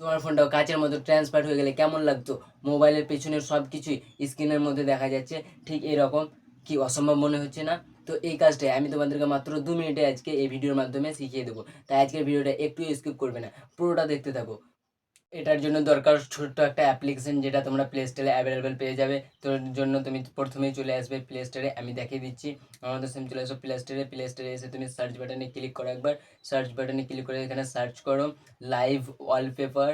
তোমার ফোনটাও কাচের মতো ট্রান্সফার হয়ে গেলে কেমন লাগতো? মোবাইলের পেছনের সব কিছুই স্ক্রিনের মধ্যে দেখা যাচ্ছে, ঠিক এরকম কি অসম্ভব মনে হচ্ছে না? তো এই কাজটাই আমি তোমাদেরকে মাত্র দু মিনিটে আজকে এই ভিডিওর মাধ্যমে শিখিয়ে দেবো। তাই আজকের ভিডিওটা একটু স্কিপ করবে না, পুরোটা দেখতে থাকো। এটার জন্য দরকার ছোট্ট একটা অ্যাপ্লিকেশন যেটা তোমরা প্লে স্টোরে অ্যাভেলেবেল পেয়ে যাবে। তোর জন্য তুমি প্রথমেই চলে আসবে প্লে স্টোরে আমি দেখিয়ে দিচ্ছি। আমাদের সেম চলে আসো প্লে স্টোরে প্লে স্টোরে এসে তুমি সার্চ বাটনে ক্লিক করো একবার। সার্চ বাটনে ক্লিক করে এখানে সার্চ করো live wallpaper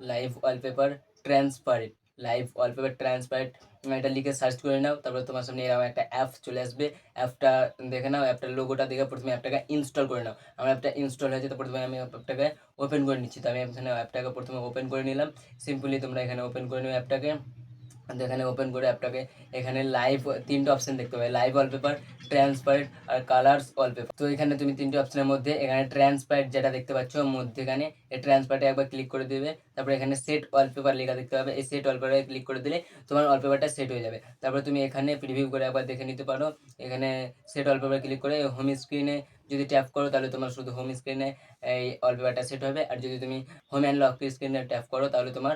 live wallpaper transparent live wallpaper transparent এটা লিখে সার্চ করে নাও, তারপরে তোমার সামনে এরকম একটা অ্যাপ চলে আসবে। অ্যাপটা দেখে নাও অ্যাপটার লোগোটা দেখে প্রথমে অ্যাপটাকে ইনস্টল করে নাও। আমার অ্যাপটা ইনস্টল হয়েছে, তো প্রথমে আমি অ্যাপটাকে ওপেন করে নিচ্ছি। তো আমি এখানে অ্যাপটাকে প্রথমে ওপেন করে নিলাম। সিম্পলি তোমরা এখানে ওপেন করে নিও অ্যাপটাকে এখানে ওপেন করে অ্যাপটাকে এখানে লাইভ তিনটে অপশন দেখতে পাবে। লাইভ ওয়ালপেপার ট্রান্সপারেন্ট আর কালার্স ওয়ালপেপার তো এখানে তুমি তিনটে অপশনের মধ্যে এখানে ট্রান্সপারেন্ট যেটা দেখতে পাচ্ছ মধ্যেখানে এই ট্রান্সপারেন্টে একবার ক্লিক করে দেবে। তারপরে এখানে সেট ওয়ালপেপার লেখা দেখতে পাবে। এই সেট ওয়ালপেপারে ক্লিক করে দিলে তোমার ওয়ালপেপারটা সেট হয়ে যাবে। তারপরে তুমি এখানে প্রিভিউ করে একবার দেখে নিতে পারো। এখানে সেট ওয়ালপেপার ক্লিক করে হোম স্ক্রিনে যদি ট্যাপ করো তাহলে তোমার শুধু হোম স্ক্রিনে এই ওয়ালপেপারটা সেট হবে। আর যদি তুমি হোম অ্যান্ড লক স্ক্রিনে ট্যাপ করো তাহলে তোমার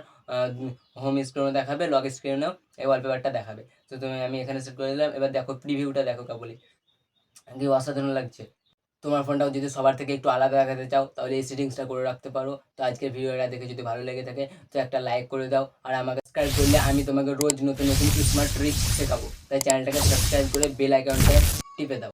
হোম স্ক্রিনও দেখাবে লক স্ক্রিনেও এই ওয়ালপেপারটা দেখাবে। তো তুমি, আমি এখানে সেট করে দিলাম। এবার দেখো প্রিভিউটা দেখো কেবলই। কি অসাধারণ লাগছে। তোমার ফোনটাও যদি সবার থেকে একটু আলাদা দেখাতে চাও, তাহলে এই সেটিংসটা করে রাখতে পারো। তো আজকের ভিডিওটা দেখে যদি ভালো লেগে থাকে, তো একটা লাইক করে দাও। আর আমাকে সাবস্ক্রাইব করলে আমি তোমাকে রোজ নতুন নতুন স্মার্ট ট্রিক্স শেখাবো। তাই চ্যানেলটাকে সাবস্ক্রাইব করে বেল আইকনটা টিপে দাও।